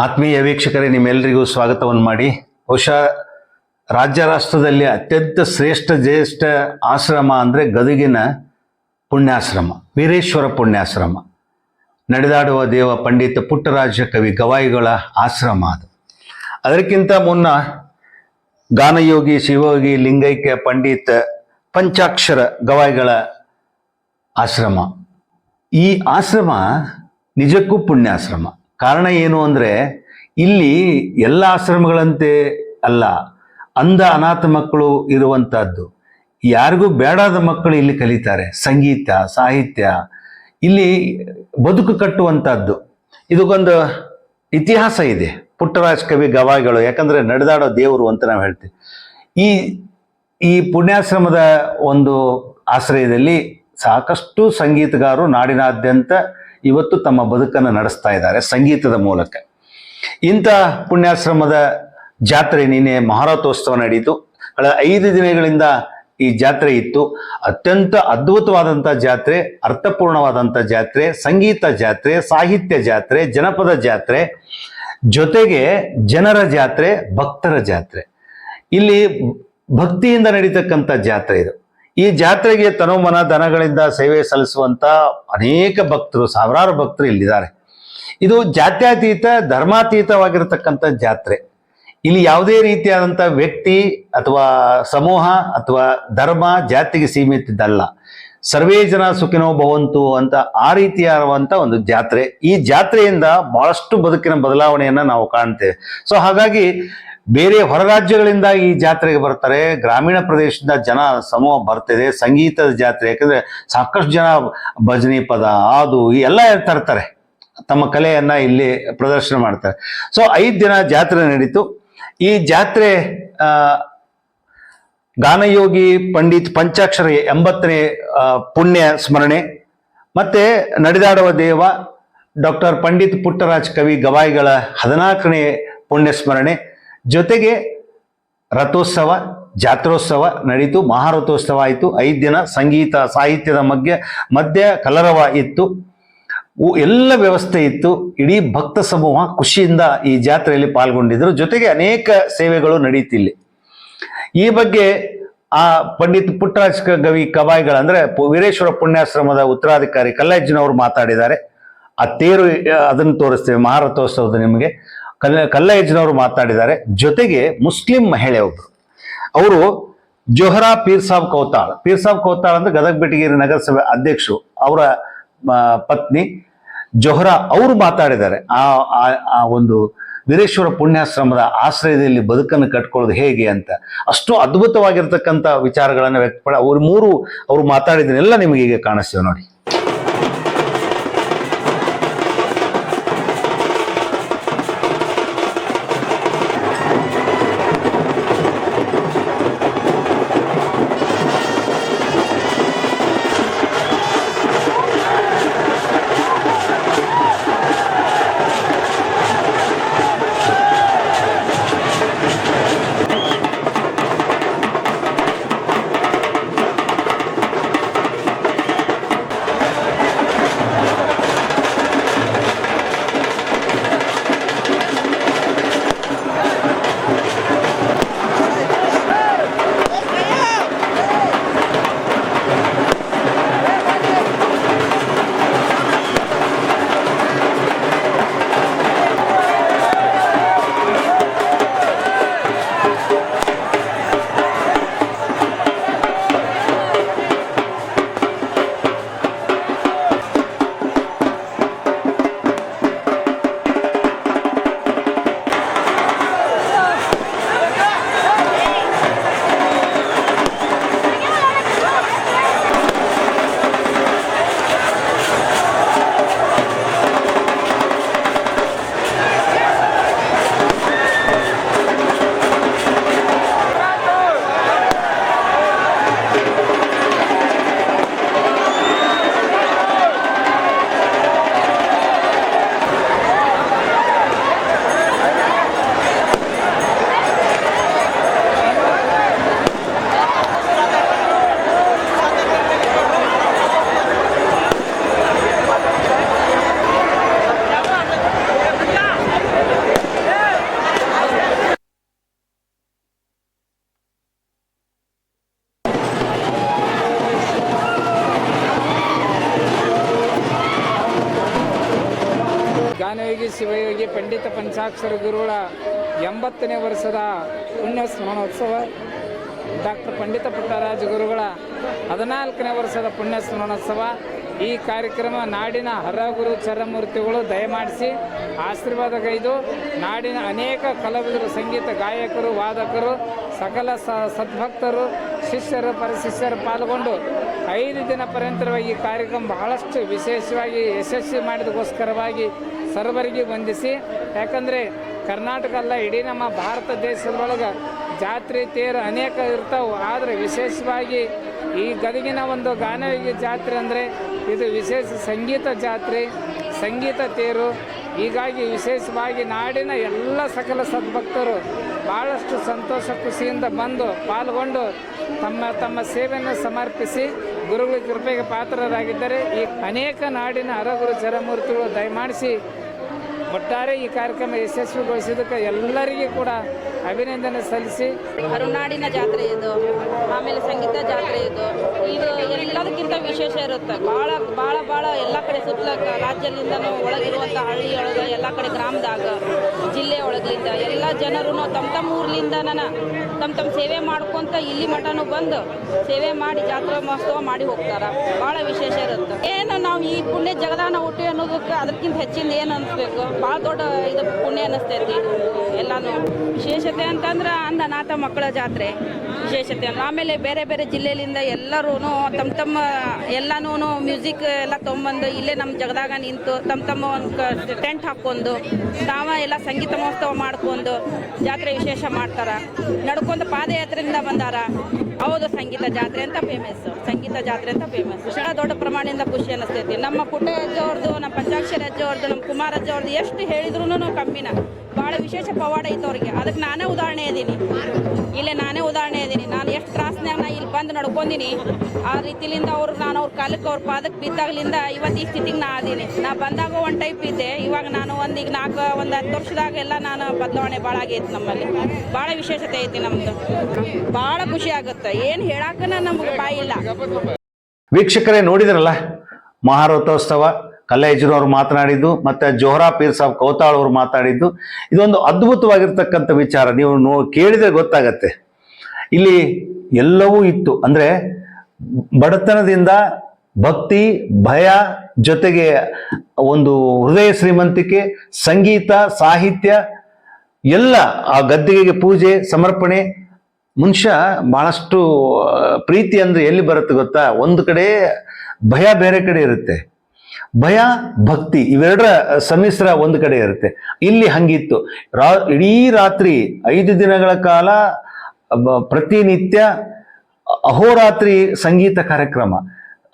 ಆತ್ಮೀಯ ವೀಕ್ಷಕರೇ ನಿಮ್ಮೆಲ್ಲರಿಗೂ ಸ್ವಾಗತವನ್ನು ಮಾಡಿ. ಬಹುಶಃ ರಾಜ್ಯ ರಾಷ್ಟ್ರದಲ್ಲಿ ಅತ್ಯಂತ ಶ್ರೇಷ್ಠ, ಜ್ಯೇಷ್ಠ ಆಶ್ರಮ ಅಂದರೆ ಗದಗಿನ ಪುಣ್ಯಾಶ್ರಮ, ವೀರೇಶ್ವರ ಪುಣ್ಯಾಶ್ರಮ. ನಡೆದಾಡುವ ದೇವ ಪಂಡಿತ ಪುಟ್ಟರಾಜ ಕವಿ ಗವಾಯಿಗಳ ಆಶ್ರಮ ಅದು. ಅದಕ್ಕಿಂತ ಮುನ್ನ ಗಾನಯೋಗಿ, ಶಿವಯೋಗಿ, ಲಿಂಗೈಕ್ಯ ಪಂಡಿತ ಪಂಚಾಕ್ಷರ ಗವಾಯಿಗಳ ಆಶ್ರಮ. ಈ ಆಶ್ರಮ ನಿಜಕ್ಕೂ ಪುಣ್ಯಾಶ್ರಮ. ಕಾರಣ ಏನು ಅಂದರೆ ಇಲ್ಲಿ ಎಲ್ಲ ಆಶ್ರಮಗಳಂತೆ ಅಲ್ಲ, ಅಂಧ ಅನಾಥ ಮಕ್ಕಳು ಇರುವಂತಹದ್ದು. ಯಾರಿಗೂ ಬೇಡಾದ ಮಕ್ಕಳು ಇಲ್ಲಿ ಕಲಿತಾರೆ. ಸಂಗೀತ, ಸಾಹಿತ್ಯ, ಇಲ್ಲಿ ಬದುಕು ಕಟ್ಟುವಂಥದ್ದು ಇದಕ್ಕೊಂದು ಇತಿಹಾಸ ಇದೆ. ಪುಟ್ಟರಾಜ್ ಕವಿ ಗವಾಯಿಗಳು, ಯಾಕಂದ್ರೆ ನಡೆದಾಡೋ ದೇವರು ಅಂತ ನಾವು ಹೇಳ್ತೀವಿ. ಈ ಈ ಪುಣ್ಯಾಶ್ರಮದ ಒಂದು ಆಶ್ರಯದಲ್ಲಿ ಸಾಕಷ್ಟು ಸಂಗೀತಗಾರರು ನಾಡಿನಾದ್ಯಂತ ಇವತ್ತು ತಮ್ಮ ಬದುಕನ್ನು ನಡೆಸ್ತಾ ಇದ್ದಾರೆ ಸಂಗೀತದ ಮೂಲಕ. ಇಂಥ ಪುಣ್ಯಾಶ್ರಮದ ಜಾತ್ರೆ ನಿನ್ನೆ ಮಹಾರಥೋತ್ಸವ ನಡೆಯಿತು. ಕಳೆದ ಐದು ದಿನಗಳಿಂದ ಈ ಜಾತ್ರೆ ಇತ್ತು. ಅತ್ಯಂತ ಅದ್ಭುತವಾದಂಥ ಜಾತ್ರೆ, ಅರ್ಥಪೂರ್ಣವಾದಂಥ ಜಾತ್ರೆ, ಸಂಗೀತ ಜಾತ್ರೆ, ಸಾಹಿತ್ಯ ಜಾತ್ರೆ, ಜನಪದ ಜಾತ್ರೆ, ಜೊತೆಗೆ ಜನರ ಜಾತ್ರೆ, ಭಕ್ತರ ಜಾತ್ರೆ. ಇಲ್ಲಿ ಭಕ್ತಿಯಿಂದ ನಡೀತಕ್ಕಂಥ ಜಾತ್ರೆ ಇದು. ಈ ಜಾತ್ರೆಗೆ ತನುಮನ ದನಗಳಿಂದ ಸೇವೆ ಸಲ್ಲಿಸುವಂತ ಅನೇಕ ಭಕ್ತರು, ಸಾವಿರಾರು ಭಕ್ತರು ಇಲ್ಲಿದ್ದಾರೆ. ಇದು ಜಾತ್ಯತೀತ, ಧರ್ಮಾತೀತವಾಗಿರತಕ್ಕಂಥ ಜಾತ್ರೆ. ಇಲ್ಲಿ ಯಾವುದೇ ರೀತಿಯಾದಂಥ ವ್ಯಕ್ತಿ ಅಥವಾ ಸಮೂಹ ಅಥವಾ ಧರ್ಮ ಜಾತಿಗೆ ಸೀಮಿತದ್ದಲ್ಲ. ಸರ್ವೇ ಜನ ಸುಖಿನೋ ಭವಂತು ಅಂತ ಆ ರೀತಿಯಾದಂಥ ಒಂದು ಜಾತ್ರೆ. ಈ ಜಾತ್ರೆಯಿಂದ ಬಹಳಷ್ಟು ಬದುಕಿನ ಬದಲಾವಣೆಯನ್ನು ನಾವು ಕಾಣ್ತೇವೆ. ಸೊ ಹಾಗಾಗಿ ಬೇರೆ ಹೊರ ರಾಜ್ಯಗಳಿಂದ ಈ ಜಾತ್ರೆಗೆ ಬರ್ತಾರೆ, ಗ್ರಾಮೀಣ ಪ್ರದೇಶದಿಂದ ಜನ ಸಮೂಹ ಬರ್ತಿದೆ, ಸಂಗೀತದ ಜಾತ್ರೆ, ಯಾಕಂದ್ರೆ ಸಾಕಷ್ಟು ಜನ ಭಜನಿ ಪದ ಅದು ಎಲ್ಲ ತರ್ತಾರೆ. ತಮ್ಮ ಕಲೆಯನ್ನ ಇಲ್ಲಿ ಪ್ರದರ್ಶನ ಮಾಡ್ತಾರೆ. ಸೊ ಐದು ದಿನ ಜಾತ್ರೆ ನಡೀತು. ಈ ಜಾತ್ರೆ ಗಾನಯೋಗಿ ಪಂಡಿತ್ ಪಂಚಾಕ್ಷರ ಎಂಬತ್ತನೇ ಪುಣ್ಯ ಸ್ಮರಣೆ. ಮತ್ತೆ ನಡೆದಾಡುವ ದೇವ ಡಾಕ್ಟರ್ ಪಂಡಿತ್ ಪುಟ್ಟರಾಜ್ ಕವಿ ಗವಾಯಿಗಳ ಹದಿನಾಲ್ಕನೇ ಪುಣ್ಯ ಸ್ಮರಣೆ. ಜೊತೆಗೆ ರಥೋತ್ಸವ, ಜಾತ್ರೋತ್ಸವ ನಡೀತು. ಮಹಾರಥೋತ್ಸವ ಆಯಿತು. ಐದು ದಿನ ಸಂಗೀತ, ಸಾಹಿತ್ಯದ ಮಧ್ಯ ಮಧ್ಯ ಕಲರವ ಇತ್ತು. ಎಲ್ಲ ವ್ಯವಸ್ಥೆ ಇತ್ತು. ಇಡೀ ಭಕ್ತ ಸಮೂಹ ಖುಷಿಯಿಂದ ಈ ಜಾತ್ರೆಯಲ್ಲಿ ಪಾಲ್ಗೊಂಡಿದ್ದರು. ಜೊತೆಗೆ ಅನೇಕ ಸೇವೆಗಳು ನಡೀತಿಲ್ಲಿ. ಈ ಬಗ್ಗೆ ಆ ಪಂಡಿತ್ ಪುಟ್ಟರಾಜ್ ಕ- ಗವಿ ಕವಾಯಿಗಳಂದ್ರೆ ವೀರೇಶ್ವರ ಪುಣ್ಯಾಶ್ರಮದ ಉತ್ತರಾಧಿಕಾರಿ ಕಲ್ಲಜ್ಜನವರು ಮಾತಾಡಿದ್ದಾರೆ. ಆ ತೇರು ಅದನ್ನು ತೋರಿಸ್ತೇವೆ, ಮಹಾರಥೋತ್ಸವದ ನಿಮಗೆ. ಕಲ್ಲ ಕಲ್ಲಯ್ಯಜ್ಜನವರು ಮಾತಾಡಿದ್ದಾರೆ. ಜೊತೆಗೆ ಮುಸ್ಲಿಂ ಮಹಿಳೆ ಒಬ್ರು ಅವರು ಜೊಹರಾ ಪೀರ್ ಸಾಬ್ ಕೌತಾಳ್. ಪೀರ್ ಸಾಬ್ ಕೌತಾಳ್ ಅಂದ್ರೆ ಗದಗ ಬೆಟಗಿರಿ ನಗರಸಭೆ ಅಧ್ಯಕ್ಷರು. ಅವರ ಪತ್ನಿ ಜೊಹರಾ ಅವರು ಮಾತಾಡಿದ್ದಾರೆ. ಆ ಒಂದು ವೀರೇಶ್ವರ ಪುಣ್ಯಾಶ್ರಮದ ಆಶ್ರಯದಲ್ಲಿ ಬದುಕನ್ನು ಕಟ್ಕೊಳ್ಳೋದು ಹೇಗೆ ಅಂತ ಅಷ್ಟು ಅದ್ಭುತವಾಗಿರ್ತಕ್ಕಂಥ ವಿಚಾರಗಳನ್ನು ವ್ಯಕ್ತಪಡ ಅವ್ರು ಮೂರು ಅವರು ಮಾತಾಡಿದನ್ನೆಲ್ಲ ನಿಮಗೆ ಈಗ ಕಾಣಿಸ್ತೇವೆ ನೋಡಿ. ಶಿವಯೋಗಿ ಪಂಡಿತ ಪಂಚಾಕ್ಷರ ಗುರುಗಳ ಎಂಬತ್ತನೇ ವರ್ಷದ ಪುಣ್ಯ ಸ್ಮರಣೋತ್ಸವ. ಡಾಕ್ಟರ್ ಪಂಡಿತ ಪುಟ್ಟರಾಜ ಗುರುಗಳ ಹದಿನಾಲ್ಕನೇ ವರ್ಷದ ಪುಣ್ಯ ಸ್ಮರಣೋತ್ಸವ. ಈ ಕಾರ್ಯಕ್ರಮ ನಾಡಿನ ಹರಗುರು ಚರಮೂರ್ತಿಗಳು ದಯಮಾಡಿಸಿ ಆಶೀರ್ವಾದಗೈದು. ನಾಡಿನ ಅನೇಕ ಕಲಾವಿದರು, ಸಂಗೀತ ಗಾಯಕರು, ವಾದಕರು, ಸಕಲ ಸ ಸದ್ಭಕ್ತರು, ಶಿಷ್ಯರು ಪರಶಿಷ್ಯರು ಪಾಲ್ಗೊಂಡು ಐದು ದಿನ ಪರ್ಯಂತರವಾಗಿ ಈ ಕಾರ್ಯಕ್ರಮ ಬಹಳಷ್ಟು ವಿಶೇಷವಾಗಿ ಯಶಸ್ವಿ ಮಾಡಿದಕ್ಕೋಸ್ಕರವಾಗಿ ಸರ್ವರಿಗೆ ವಂದಿಸಿ. ಯಾಕಂದರೆ ಕರ್ನಾಟಕ ಅಲ್ಲ, ಇಡೀ ನಮ್ಮ ಭಾರತ ದೇಶದೊಳಗೆ ಜಾತ್ರೆ, ತೇರು ಅನೇಕ ಇರ್ತಾವೆ. ಆದರೆ ವಿಶೇಷವಾಗಿ ಈ ಗದಗಿನ ಒಂದು ಗಾನವಿಗೆ ಜಾತ್ರೆ ಅಂದರೆ ಇದು ವಿಶೇಷ ಸಂಗೀತ ಜಾತ್ರೆ, ಸಂಗೀತ ತೇರು. ಹೀಗಾಗಿ ವಿಶೇಷವಾಗಿ ನಾಡಿನ ಎಲ್ಲ ಸಕಲ ಸದ್ಭಕ್ತರು ಭಾಳಷ್ಟು ಸಂತೋಷ ಖುಷಿಯಿಂದ ಬಂದು ಪಾಲ್ಗೊಂಡು ತಮ್ಮ ತಮ್ಮ ಸೇವೆಯನ್ನು ಸಮರ್ಪಿಸಿ ಗುರುಗಳ ಕೃಪೆಗೆ ಪಾತ್ರರಾಗಿದ್ದಾರೆ ಈ ಅನೇಕ ನಾಡಿನ ಅರಗುರು ಚರಮೂರ್ತಿಗಳು ದಯಮಾಡಿಸಿ ಒಟ್ಟಾರೆ ಈ ಕಾರ್ಯಕ್ರಮ ಯಶಸ್ವಿಗೊಳಿಸಿದ್ದಕ್ಕೆ ಎಲ್ಲರಿಗೂ ಕೂಡ ಅಭಿನಂದನೆ ಸಲ್ಲಿಸಿ. ಕರುನಾಡಿನ ಜಾತ್ರೆ ಇದು, ಆಮೇಲೆ ಸಂಗೀತ ಜಾತ್ರೆ ಇದು. ಇದು ಎಲ್ಲದಕ್ಕಿಂತ ವಿಶೇಷ ಇರುತ್ತೆ. ಭಾಳ ಭಾಳ ಭಾಳ ಎಲ್ಲ ಕಡೆ ಸುತ್ತಲ ರಾಜ್ಯದಿಂದನೂ ಒಳಗಿರುವಂಥ ಹಳ್ಳಿಯೊಳಗೆ ಎಲ್ಲ ಕಡೆ ಗ್ರಾಮದಾಗ, ಜಿಲ್ಲೆ ಒಳಗಿಂದ ಎಲ್ಲ ಜನರು ತಮ್ಮ ತಮ್ಮ ಊರ್ಲಿಂದನ ತಮ್ಮ ತಮ್ಮ ಸೇವೆ ಮಾಡ್ಕೊಂತ ಇಲ್ಲಿ ಮಠನೂ ಬಂದು ಸೇವೆ ಮಾಡಿ ಜಾತ್ರಾ ಮಹೋತ್ಸವ ಮಾಡಿ ಹೋಗ್ತಾರೆ. ಭಾಳ ವಿಶೇಷ ಇರುತ್ತೆ. ಏನು ನಾವು ಈ ಪುಣ್ಯ ಜಗದಾನ ಹುಟ್ಟಿ ಅನ್ನೋದಕ್ಕೆ ಅದಕ್ಕಿಂತ ಹೆಚ್ಚಿನ ಏನು ಅನಿಸ್ಬೇಕು? ಭಾಳ ದೊಡ್ಡ ಇದು ಪುಣ್ಯ ಅನ್ನಿಸ್ತೈತಿ ಎಲ್ಲಾನು. ವಿಶೇಷತೆ ಅಂತಂದ್ರೆ ಅನ್ನನಾಥ ಮಕ್ಕಳ ಜಾತ್ರೆ. ವಿಶೇಷತೆ ಆಮೇಲೆ ಬೇರೆ ಬೇರೆ ಜಿಲ್ಲೆಯಿಂದ ಎಲ್ಲರೂ ತಮ್ಮ ತಮ್ಮ ಎಲ್ಲನೂ ಮ್ಯೂಸಿಕ್ ಎಲ್ಲ ತೊಗೊಂಬಂದು ಇಲ್ಲೇ ನಮ್ಮ ಜಗದಾಗ ನಿಂತು ತಮ್ಮ ತಮ್ಮ ಒಂದು ಟೆಂಟ್ ಹಾಕ್ಕೊಂಡು, ತಾವ ಎಲ್ಲ ಸಂಗೀತ ಮಹೋತ್ಸವ ಮಾಡ್ಕೊಂಡು ಜಾತ್ರೆ ವಿಶೇಷ ಮಾಡ್ತಾರೆ. ನಡ್ಕೊಂಡು ಪಾದಯಾತ್ರೆಯಿಂದ ಬಂದಾರ. ಹೌದು, ಸಂಗೀತ ಜಾತ್ರೆ ಅಂತ ಫೇಮಸ್ ಸಂಗೀತ ಜಾತ್ರೆ ಅಂತ ಫೇಮಸ್ ಬಹಳ ದೊಡ್ಡ ಪ್ರಮಾಣದಿಂದ ಖುಷಿ ಅನಿಸ್ತೈತಿ. ನಮ್ಮ ಅವ್ರದ್ದು ನಮ್ಮ ಪಂಚಾಕ್ಷರಿ ಅವ್ರದ್ದು ನಮ್ಮ ಕುಮಾರ ಅವ್ರದ್ದು ಎಷ್ಟು ಹೇಳಿದ್ರು ಕಮ್ಮಿನ. ಭಾಳ ವಿಶೇಷ ಪವಾಡ ಇತ್ತು ಅವ್ರಿಗೆ. ಅದಕ್ಕೆ ನಾನೇ ಉದಾಹರಣೆ ಇದೀನಿ ಇಲ್ಲೇ ನಾನೇ ಉದಾಹರಣೆ ಇದ್ದೀನಿ. ನಾನು ಎಷ್ಟು ತ್ರಾಸ್ನ್ಯಾಗ ನಾ ಇಲ್ಲಿ ಬಂದು ನಡ್ಕೊಂಡಿನಿ, ಆ ರೀತಿಲಿಂದ ಅವ್ರು ನಾನು ಅವ್ರ ಕಾಲಕ್ಕೆ ಅವ್ರ ಪಾದಕ್ಕೆ ಬಿದ್ದಾಗ್ಲಿಂದ ಇವತ್ತು ಈ ಸ್ಥಿತಿಗೆ ನಾ ಅದೀನಿ. ನಾ ಬಂದಾಗ ಒಂದು ಟೈಪ್ ಇದ್ದೆ, ಇವಾಗ ನಾನು ಒಂದು ಈಗ ನಾಲ್ಕು, ಒಂದು ಹತ್ತು ವರ್ಷದಾಗ ಎಲ್ಲ ನಾನು ಬದಲಾವಣೆ ಭಾಳ ಆಗೈತೆ ನಮ್ಮಲ್ಲಿ. ಭಾಳ ವಿಶೇಷತೆ ಐತಿ ನಮ್ಮದು ಭಾಳ ಖುಷಿ ಆಗುತ್ತೆ. ಏನು ಹೇಳಕ್ಕನ ನಮ್ಗೆ ಬಾಯಿ ಇಲ್ಲ. ವೀಕ್ಷಕರೇ ನೋಡಿದ್ರಲ್ಲ, ಮಹಾರಥೋತ್ಸವ. ಕಲ್ಲೇಜ್ರು ಅವರು ಮಾತನಾಡಿದ್ದು ಮತ್ತೆ ಜೋಹರಾ ಪೀರ್ ಸಾಬ್ ಕೌತಾಳ್ ಅವರು ಮಾತಾಡಿದ್ದು ಇದೊಂದು ಅದ್ಭುತವಾಗಿರ್ತಕ್ಕಂಥ ವಿಚಾರ. ನೀವು ನೋ ಕೇಳಿದರೆ ಗೊತ್ತಾಗತ್ತೆ. ಇಲ್ಲಿ ಎಲ್ಲವೂ ಇತ್ತು. ಅಂದ್ರೆ ಬಡತನದಿಂದ ಭಕ್ತಿ ಭಯ ಜೊತೆಗೆ ಒಂದು ಹೃದಯ ಶ್ರೀಮಂತಿಕೆ ಸಂಗೀತ ಸಾಹಿತ್ಯ ಎಲ್ಲ ಆ ಗದ್ದಿಗೆಗೆ ಪೂಜೆ ಸಮರ್ಪಣೆ ಮನುಷ್ಯ ಬಹಳಷ್ಟು ಆ, ಪ್ರೀತಿ ಅಂದ್ರೆ ಎಲ್ಲಿ ಬರುತ್ತೆ ಗೊತ್ತಾ? ಒಂದು ಕಡೆ ಭಯ ಬೇರೆ ಕಡೆ ಇರುತ್ತೆ. ಭಯ, ಭಕ್ತಿ ಇವೆರಡರ ಸಮ್ಮಿಶ್ರ ಒಂದು ಕಡೆ ಇರುತ್ತೆ. ಇಲ್ಲಿ ಹಂಗಿತ್ತು. ರಾ, ಇಡೀ ರಾತ್ರಿ ಐದು ದಿನಗಳ ಕಾಲ ಪ್ರತಿನಿತ್ಯ ಅಹೋರಾತ್ರಿ ಸಂಗೀತ ಕಾರ್ಯಕ್ರಮ.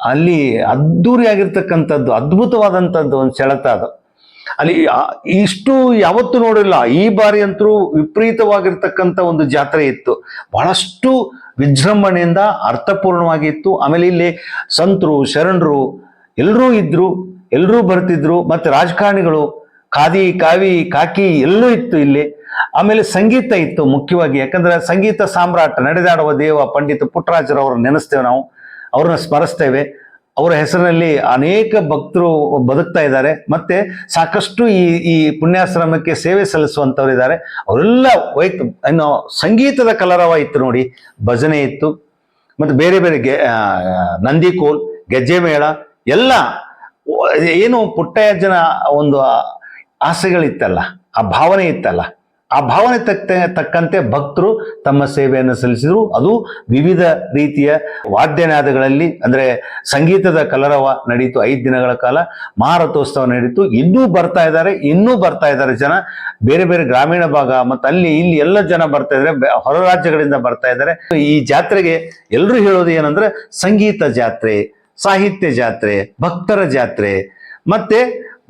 ಅಲ್ಲಿ ಅದ್ಧೂರಿಯಾಗಿರ್ತಕ್ಕಂಥದ್ದು ಅದ್ಭುತವಾದಂಥದ್ದು ಒಂದು ಸೆಳೆತ ಅದು. ಅಲ್ಲಿ ಇಷ್ಟು ಯಾವತ್ತೂ ನೋಡಿಲ್ಲ. ಈ ಬಾರಿ ಅಂತೂ ವಿಪರೀತವಾಗಿರ್ತಕ್ಕಂಥ ಒಂದು ಜಾತ್ರೆ ಇತ್ತು. ಬಹಳಷ್ಟು ವಿಜೃಂಭಣೆಯಿಂದ ಅರ್ಥಪೂರ್ಣವಾಗಿತ್ತು. ಆಮೇಲೆ ಇಲ್ಲಿ ಸಂತರು, ಶರಣರು ಎಲ್ಲರೂ ಇದ್ರು ಎಲ್ಲರೂ ಬರ್ತಿದ್ರು, ಮತ್ತೆ ರಾಜಕಾರಣಿಗಳು ಖಾದಿ, ಕಾವಿ, ಕಾಕಿ ಎಲ್ಲೂ ಇತ್ತು ಇಲ್ಲಿ. ಆಮೇಲೆ ಸಂಗೀತ ಇತ್ತು ಮುಖ್ಯವಾಗಿ, ಯಾಕಂದ್ರೆ ಸಂಗೀತ ಸಾಮ್ರಾಟ ನಡೆದಾಡುವ ದೇವ ಪಂಡಿತ ಪುಟ್ಟರಾಜರವ್ರನ್ನ ನೆನೆಸ್ತೇವೆ ನಾವು, ಅವ್ರನ್ನ ಸ್ಮರಿಸ್ತೇವೆ. ಅವರ ಹೆಸರಿನಲ್ಲಿ ಅನೇಕ ಭಕ್ತರು ಬದುಕ್ತಾ ಇದ್ದಾರೆ. ಮತ್ತೆ ಸಾಕಷ್ಟು ಈ ಈ ಪುಣ್ಯಾಶ್ರಮಕ್ಕೆ ಸೇವೆ ಸಲ್ಲಿಸುವಂಥವ್ರು ಇದ್ದಾರೆ. ಅವರೆಲ್ಲ ವೈಕ್ ಇನ್ನು ಸಂಗೀತದ ಕಲರವ ಇತ್ತು ನೋಡಿ, ಭಜನೆ ಇತ್ತು. ಮತ್ತು ಬೇರೆ ಬೇರೆ ಗೆ ನಂದಿಕೋಲ್ ಗೆಜ್ಜೆ ಮೇಳ ಎಲ್ಲ ಏನು ಪುಟ್ಟಯ್ಯಜ್ಜನ ಒಂದು ಆಸೆಗಳಿತ್ತಲ್ಲ, ಆ ಭಾವನೆ ಇತ್ತಲ್ಲ, ಆ ಭಾವನೆ ತಕ್ಕ, ತಕ್ಕಂತೆ ಭಕ್ತರು ತಮ್ಮ ಸೇವೆಯನ್ನು ಸಲ್ಲಿಸಿದ್ರು. ಅದು ವಿವಿಧ ರೀತಿಯ ವಾದ್ಯನಾದಗಳಲ್ಲಿ, ಅಂದ್ರೆ ಸಂಗೀತದ ಕಲರವ ನಡೀತು ಐದು ದಿನಗಳ ಕಾಲ ಮಹಾರಥೋತ್ಸವ ನಡೀತು. ಇನ್ನೂ ಬರ್ತಾ ಇದ್ದಾರೆ, ಇನ್ನೂ ಬರ್ತಾ ಇದ್ದಾರೆ ಜನ. ಬೇರೆ ಬೇರೆ ಗ್ರಾಮೀಣ ಭಾಗ, ಮತ್ತು ಅಲ್ಲಿ, ಇಲ್ಲಿ ಎಲ್ಲ ಜನ ಬರ್ತಾ ಇದ್ದಾರೆ ಹೊರ ರಾಜ್ಯಗಳಿಂದ ಬರ್ತಾ ಇದ್ದಾರೆ. ಈ ಜಾತ್ರೆಗೆ ಎಲ್ಲರೂ ಹೇಳೋದು ಏನಂದ್ರೆ ಸಂಗೀತ ಜಾತ್ರೆ. ಸಾಹಿತ್ಯ ಜಾತ್ರೆ, ಭಕ್ತರ ಜಾತ್ರೆ, ಮತ್ತೆ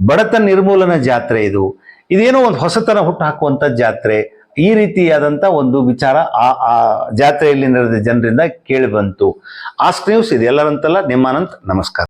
ಬಡತನ ನಿರ್ಮೂಲನ ಜಾತ್ರೆ ಇದು. ಇದೇನೋ ಒಂದು ಹೊಸತನ ಹುಟ್ಟು ಹಾಕುವಂತ ಜಾತ್ರೆ. ಈ ರೀತಿಯಾದಂತ ಒಂದು ವಿಚಾರ ಆ ಆ ಜಾತ್ರೆಯಲ್ಲಿ ನಡೆದ ಜನರಿಂದ ಕೇಳಿ ಬಂತು. ಆಸ್ಕ್ ನ್ಯೂಸ್ ಇದು ಎಲ್ಲರಂತಲ್ಲ ನಿಮ್ಮಾನಂತ್ ನಮಸ್ಕಾರ.